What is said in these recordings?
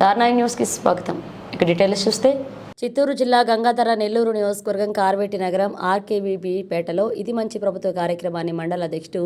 Star nine న్యూస్కి స్వాగతం. ఇక డీటెయిల్స్ చూస్తే చిత్తూరు జిల్లా గంగాధర నెల్లూరు నియోజకవర్గం కార్వేటి నగరం ఆర్కేబీబీ పేటలో ఇది మంచి ప్రభుత్వ కార్యక్రమాన్ని మండల అధ్యక్షుడు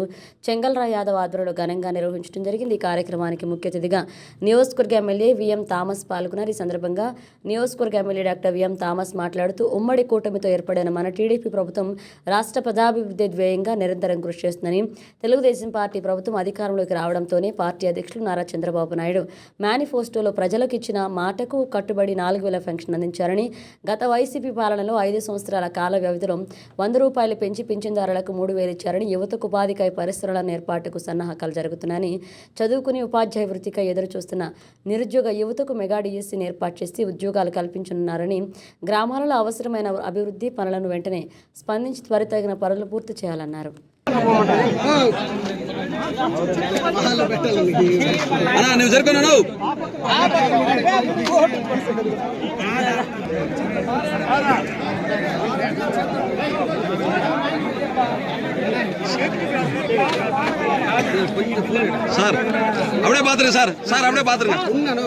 చెంగల్రాయ్ యాదవ్ ఆధ్వర్యంలో ఘనంగా నిర్వహించడం జరిగింది. ఈ కార్యక్రమానికి ముఖ్య అతిథిగా నియోజకవర్గ ఎమ్మెల్యే విఎం థామస్ పాల్గొన్నారు. ఈ సందర్భంగా నియోజకవర్గ ఎమ్మెల్యే డాక్టర్ విఎం థామస్ మాట్లాడుతూ ఉమ్మడి కూటమితో ఏర్పడిన మన టీడీపీ ప్రభుత్వం రాష్ట్ర ప్రజాభివృద్ధి ధ్యేయంగా నిరంతరం కృషి చేస్తుందని తెలుగుదేశం పార్టీ ప్రభుత్వం అధికారంలోకి రావడంతోనే పార్టీ అధ్యక్షులు నారా చంద్రబాబు నాయుడు మేనిఫెస్టోలో ప్రజలకు ఇచ్చిన మాటకు కట్టుబడి నాలుగు వేల పెన్షన్ అందించారని గత వైసీపీ పాలనలో ఐదు సంవత్సరాల కాల వ్యవధిలో వంద రూపాయలు పెంచి పింఛన్దారులకు మూడు వేలు ఇచ్చారని యువతకు ఉపాధికై పరిశ్రమల ఏర్పాటుకు సన్నాహకాలు జరుగుతున్నాయని చదువుకుని ఉపాధ్యాయ వృత్తికై ఎదురు చూస్తున్న నిరుద్యోగ యువతకు మెగా డిఎస్సీని ఏర్పాటు చేసి ఉద్యోగాలు కల్పించనున్నారని గ్రామాలలో అవసరమైన అభివృద్ధి పనులను వెంటనే స్పందించి త్వరితగిన పనులు పూర్తి చేయాలన్నారు. నువ్వు సార్ అప్పుడే పాత్ర సార్ సార్ అప్పుడే పాత్ర ఉన్నాను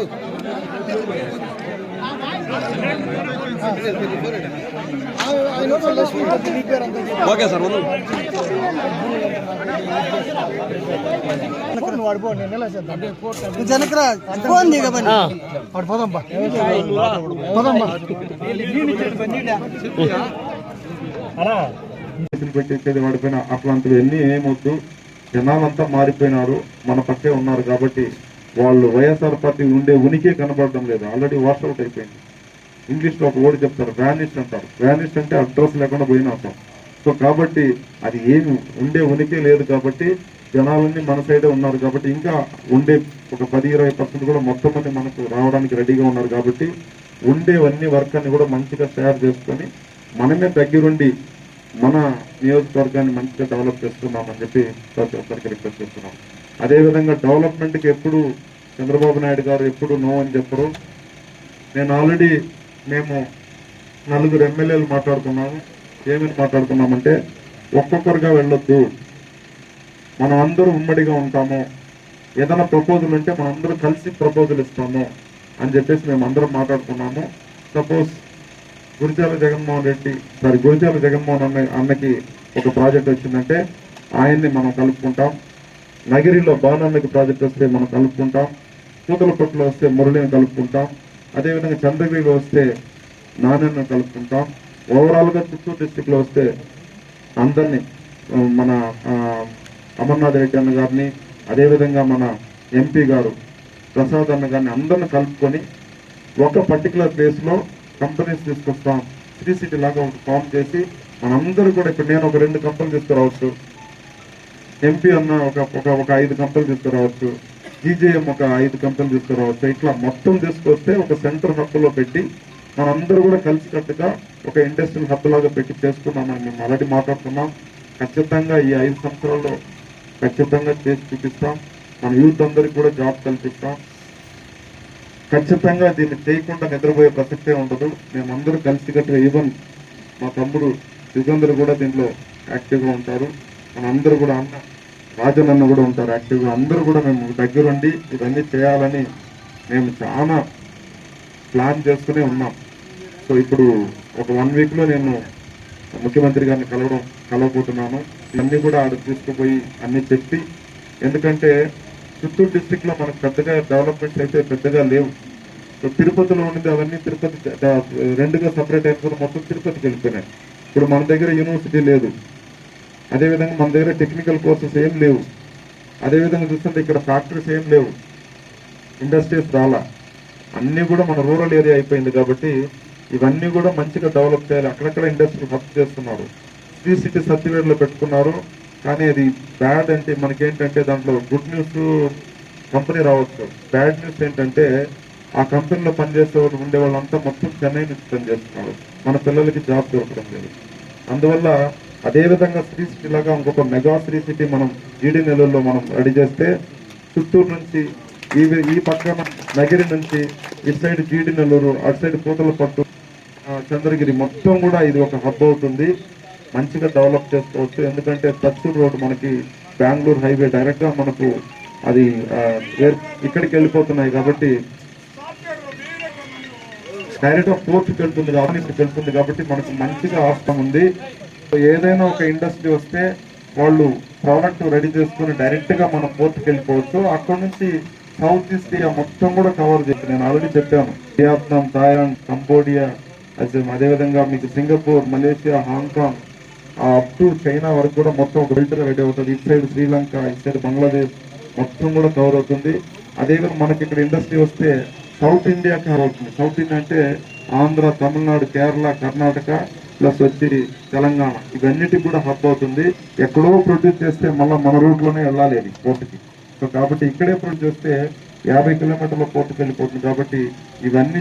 ఓకే సార్ ఉండు జనకరా ఫోన్ చేతులు పెట్టేసేది వాడిపోయిన అట్లాంటివి ఎన్ని ఏమొద్దు. జనాలంతా మారిపోయినారు మన పక్కే ఉన్నారు కాబట్టి వాళ్ళు వైఎస్ఆర్ పార్టీ ఉండే ఉనికి కనబడడం లేదు. ఆల్రెడీ వాష్ అయిపోయింది. ఇంగ్లీష్లో ఒక వర్డ్ చెప్తారు వ్యానిస్ట్ అంటారు. వ్యానిస్ట్ అంటే అడ్రస్ లేకుండా పోయిన అర్థం. సో కాబట్టి అది ఏమి ఉండే ఉనికి లేదు కాబట్టి జనాలన్నీ మన సైడే ఉన్నారు కాబట్టి ఇంకా ఉండే ఒక పది ఇరవై పర్సెంట్ కూడా మొత్తం మంది మనకు రావడానికి రెడీగా ఉన్నారు కాబట్టి ఉండేవన్నీ వర్క్ అన్ని కూడా మంచిగా తయారు చేసుకొని మనమే దగ్గరుండి మన నియోజకవర్గాన్ని మంచిగా డెవలప్ చేస్తున్నామని చెప్పి ప్రతి ఒక్కరికి రిక్వెస్ట్ చేస్తున్నాం. అదేవిధంగా డెవలప్మెంట్కి ఎప్పుడు చంద్రబాబు నాయుడు గారు ఎప్పుడు నో అని చెప్పరు. నేను ఆల్రెడీ మేము నలుగురు ఎమ్మెల్యేలు మాట్లాడుకున్నాము. ఏమని మాట్లాడుకున్నామంటే ఒక్కొక్కరుగా వెళ్ళొద్దు. మనం అందరూ ఉమ్మడిగా ఉంటాము. ఏదైనా ప్రపోజల్ ఉంటే మనం అందరూ కలిసి ప్రపోజల్ ఇస్తాము అని చెప్పేసి మేము అందరం మాట్లాడుకున్నాము. సపోజ్ గురిజాల జగన్మోహన్ రెడ్డి సారీ గురిజాల జగన్మోహన్ అన్న అన్నకి ఒక ప్రాజెక్ట్ వచ్చిందంటే ఆయన్ని మనం కలుపుకుంటాం. నగిరిలో బాణన్నకి ప్రాజెక్ట్ వస్తే మనం కలుపుకుంటాం. పూతలపట్టులో వస్తే మురళిని కలుపుకుంటాం. అదేవిధంగా చంద్రగిరిలో వస్తే నాన్నను కలుపుకుంటాం. ఓవరాల్గా చిత్తూరు డిస్టిక్లో వస్తే అందరినీ మన అమర్నాథ్ రెడ్డి అన్న గారిని అదేవిధంగా మన ఎంపీ గారు ప్రసాద్ అన్న గారిని అందరిని కలుపుకొని ఒక పర్టికులర్ ప్లేస్లో కంపెనీస్ తీసుకొస్తాం. త్రీ సిటీ లాగా ఒకటి ఫామ్ చేసి మనందరూ కూడా ఇప్పుడు నేను ఒక రెండు కంపెనీలు తీసుకురావచ్చు. ఎంపీ అన్న ఒక ఒక ఒక ఐదు కంపెనీలు తీసుకురావచ్చు. జీజేఎం ఒక ఐదు కంపెనీలు తీసుకురావచ్చు. ఇట్లా మొత్తం తీసుకొస్తే ఒక సెంటర్ హక్కులో పెట్టి మనందరూ కూడా కలిసికట్టుగా ఒక ఇండస్ట్రియల్ హబ్ లాగా పెట్టి చేసుకున్నామని మేము ఆల్రెడీ మాట్లాడుతున్నాం. ఖచ్చితంగా ఈ ఐదు సంవత్సరాల్లో ఖచ్చితంగా చేసి చూపిస్తాం. మన యూత్ అందరికి కూడా జాబ్ కల్పిస్తాం. ఖచ్చితంగా దీన్ని చేయకుండా నిద్రపోయే ప్రసక్తే ఉండదు. మేమందరూ కలిసికట్టుగా ఈవెన్ మా తమ్ముడు యుగంధర్ కూడా దీంట్లో యాక్టివ్గా ఉంటారు. మనందరూ కూడా అన్న రాజనన్న కూడా ఉంటారు యాక్టివ్గా. అందరూ కూడా మేము దగ్గరుండి ఇవన్నీ చేయాలని మేము చాలా ప్లాన్ చేసుకునే ఉన్నాం. సో ఇప్పుడు ఒక వన్ వీక్లో నేను ముఖ్యమంత్రి గారిని కలవడం కలవబోతున్నాను. ఇవన్నీ కూడా ఆడ తీసుకుపోయి అన్నీ చెప్పి ఎందుకంటే చిత్తూరు డిస్టిక్లో మనకు పెద్దగా డెవలప్మెంట్స్ అయితే పెద్దగా లేవు. సో తిరుపతిలో ఉన్నది అవన్నీ తిరుపతి రెండుగా సపరేట్ అయిపోయి మొత్తం తిరుపతికి వెళ్ళిపోయినాయి. ఇప్పుడు మన దగ్గర యూనివర్సిటీ లేదు. అదేవిధంగా మన దగ్గర టెక్నికల్ కోర్సెస్ ఏం లేవు. అదేవిధంగా చూస్తుంటే ఇక్కడ ఫ్యాక్టరీస్ ఏం లేవు. ఇండస్ట్రీస్ రాలా. అన్నీ కూడా మన రూరల్ ఏరియా అయిపోయింది కాబట్టి ఇవన్నీ కూడా మంచిగా డెవలప్ చేయాలి. అక్కడక్కడ ఇండస్ట్రీ వర్క్ చేస్తున్నారు. శ్రీ సిటీ సర్టిఫికేట్లో పెట్టుకున్నారు. కానీ అది బ్యాడ్ అంటే మనకేంటంటే దాంట్లో గుడ్ న్యూస్ కంపెనీ రావచ్చు. బ్యాడ్ న్యూస్ ఏంటంటే ఆ కంపెనీలో పనిచేసే వాళ్ళు ఉండే వాళ్ళంతా మొత్తం చెన్నై నుంచి పనిచేస్తున్నారు. మన పిల్లలకి జాబ్ దొరకడం లేదు. అందువల్ల అదేవిధంగా శ్రీ సిటీ లాగా ఇంకొక మెగా శ్రీ సిటీ మనం జీడి నెలల్లో మనం రెడీ చేస్తే చిత్తూరు నుంచి ఈ ఈ పక్కన నగిరి నుంచి ఇటు సైడ్ జీడి నెల్లూరు అటు సైడ్ పూతల పట్టు చంద్రగిరి మొత్తం కూడా ఇది ఒక హబ్ అవుతుంది. మంచిగా డెవలప్ చేసుకోవచ్చు. ఎందుకంటే తచ్చూరు రోడ్ మనకి బెంగళూరు హైవే డైరెక్ట్గా మనకు అది ఇక్కడికి వెళ్ళిపోతున్నాయి కాబట్టి డైరెక్ట్గా పోర్ట్కి వెళ్తుంది కాబట్టి ఇక్కడికి వెళ్తుంది కాబట్టి మనకు మంచిగా ఆస్తం ఉంది. ఏదైనా ఒక ఇండస్ట్రీ వస్తే వాళ్ళు ప్రోడక్ట్ రెడీ చేసుకుని డైరెక్ట్గా మనం పోర్ట్కి వెళ్ళిపోవచ్చు. అక్కడ నుంచి సౌత్ ఈస్ట్ ఏరియా మొత్తం కూడా కవర్ చేసి నేను ఆల్రెడీ చెప్పాను. వియత్నాం థాయిలాండ్ కంబోడియా అదేవిధంగా మీకు Singapore Malaysia Hong Kong up to China వరకు కూడా మొత్తం ఒక బెల్ట్ రెడీ అవుతుంది. ఇటు సైడ్ శ్రీలంక ఇటు సైడ్ బంగ్లాదేశ్ మొత్తం కూడా కవర్ అవుతుంది. అదేవిధంగా మనకి ఇక్కడ ఇండస్ట్రీ వస్తే సౌత్ ఇండియా కవర్ అవుతుంది. సౌత్ ఇండియా అంటే ఆంధ్ర తమిళనాడు కేరళ కర్ణాటక ప్లస్ వచ్చి తెలంగాణ. ఇవన్నిటికి కూడా హబ్ అవుతుంది. ఎక్కడో ప్రొడ్యూస్ చేస్తే మళ్ళీ మన రూట్లోనే వెళ్ళాలి అది పోర్టుకి. సో కాబట్టి ఇక్కడే ప్రొడ్యూస్ చేస్తే యాభై కిలోమీటర్ల పోర్టుకి వెళ్ళిపోతుంది. కాబట్టి ఇవన్నీ